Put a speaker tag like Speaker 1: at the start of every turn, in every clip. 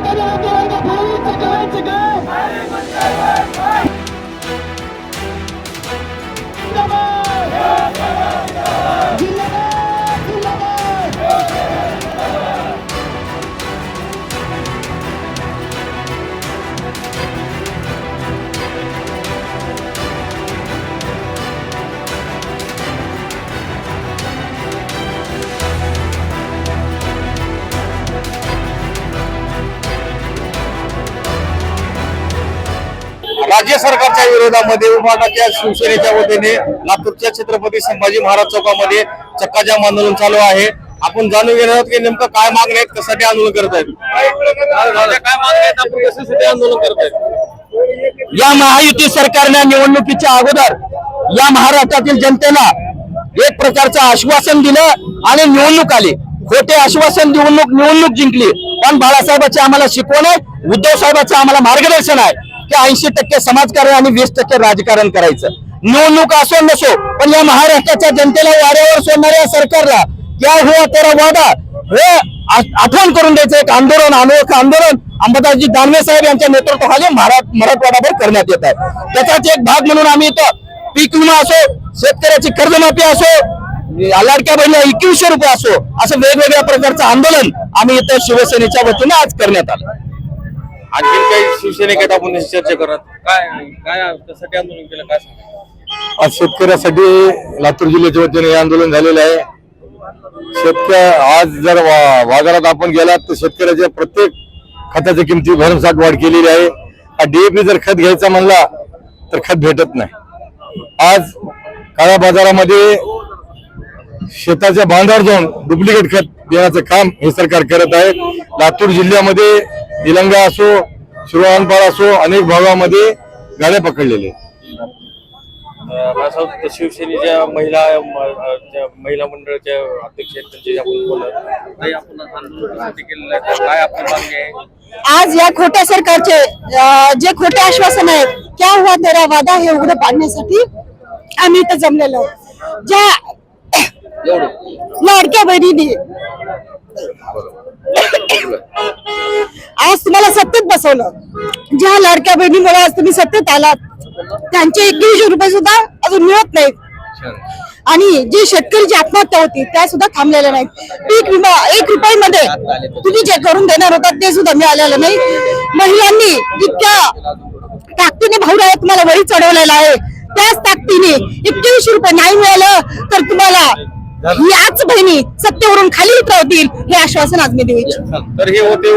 Speaker 1: 手で受け置いたプロ राज्य सरकारच्या विरोधामध्ये उभाटाच्या शिवसेनेच्या वतीने लातूरच्या छत्रपती संभाजी महाराज चौकामध्ये चक्काजाम आंदोलन चालू आहे. आपण जाणून घेणार आहोत की नेमकं काय मागण्या आहेत कशासाठी आंदोलन करत आहेत? काय मागण्या कशासाठी आंदोलन करत आहेत?
Speaker 2: या महायुती सरकारने निवडणुकीच्या अगोदर या महाराष्ट्रातील जनतेला एक प्रकारचं आश्वासन दिलं आणि निवडणूक आली. खोटे आश्वासन निवडणूक निवडणूक जिंकली. पण बाळासाहेबांची आम्हाला शिकवण आहे उद्धव साहेबांचं आम्हाला मार्गदर्शन आहे. की ऐंशी टक्के समाजकारण आणि वीस टक्के राजकारण करायचं. निवडणूक असो नसो पण या महाराष्ट्राच्या जनतेला वाऱ्यावर सोडणाऱ्या सरकारला क्या हुआ तेरा वादा हे आठवण करून द्यायचं. एक आंदोलन अनोखं आंदोलन अंबादासजी दानवे साहेब यांच्या नेतृत्वाखाली मरा मराठवाडाभर करण्यात येत आहे. त्याचाच एक भाग म्हणून आम्ही इथं पीक विमा असो शेतकऱ्याची कर्जमाफी असो लाडक्या बहिणी एकवीसशे रुपये असो असं वेगवेगळ्या प्रकारचं आंदोलन आम्ही इथं शिवसेनेच्या वतीने आज करण्यात आलं.
Speaker 1: आणखीन काही शिवसैनिक आपण चर्चा करत. काय काय कशासाठी आंदोलन केलं काय सांगा?
Speaker 3: आज शेतकऱ्यासाठी लातूर जिल्ह्याच्या वतीने हे आंदोलन झालेलं आहे. शेतकरी आज जर वा- बाजारात आपण गेलात तर शेतकऱ्याच्या प्रत्येक खताच्या किमती भरमसाठ वाढ केलेली आहे. डीएपी जर खत घ्यायचा म्हणला तर खत भेटत नाही. आज काळ्या बाजारामध्ये शेताच्या बांधावर जाऊन डुप्लिकेट खत देण्याचं काम हे सरकार करत आहे. लातूर जिल्ह्यामध्ये निलंगा असो शिरोहानपाड असो अनेक भागामध्ये गाड्या पकडलेले.
Speaker 1: मला शिवसेनेच्या महिला महिला मंडळाच्या अध्यक्ष आहेत त्यांची आपण बोलत आपण केलेलं आहे काय आपली मागणी आहे?
Speaker 4: आज या खोट्या सरकारचे जे खोटे आश्वासन आहेत क्या हुआ तेरा वादा हे उघडं पाडण्यासाठी आम्ही इथं जमलेलो आहोत. ज्या लाडक्या बहिणीने आज तुम्हाला सत्तेत बसवलं. ज्या लाडक्या बहिणीमुळे आज तुम्ही सत्तेत आलात त्यांचे एकवीसशे रुपये सुद्धा अजून मिळत नाहीत. आणि जी आत्महत्या होती त्या सुद्धा थांबलेल्या नाहीत. पीक विमा एक रुपयामध्ये तुम्ही जे करून देणार होता ते सुद्धा मिळालेलं नाही. महिलांनी इतक्या ताकदीने भाऊराव तुम्हाला वळी चढवलेला आहे. त्याच ताकदीने एकवीसशे रुपये नाही मिळालं तर तुम्हाला याच बहिणी सत्तेवरून खाली उतरवतील हे आश्वासन आज मी देऊ इच्छिते.
Speaker 1: तर हे होते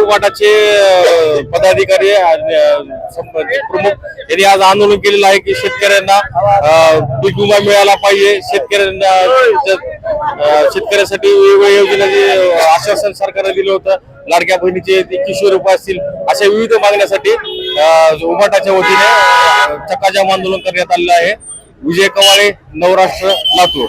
Speaker 1: अं, पदाधिकारी प्रमुख. यांनी आज आंदोलन केलेलं आहे की शेतकऱ्यांना पीक विमा मिळाला पाहिजे. शेतकऱ्यांना ज- अं, शेतकऱ्यासाठी वेगवेगळ्या योजनेचे अं, आश्वासन सरकारने दिलं होतं. लाडक्या बहिणीचे एकवीसशे रुपये असतील अशा विविध मागण्यासाठी अं, उबाटाच्या वतीने अं, चक्काजाम आंदोलन करण्यात आलेलं आहे. विजय कवाळे नवराष्ट्र लातूर.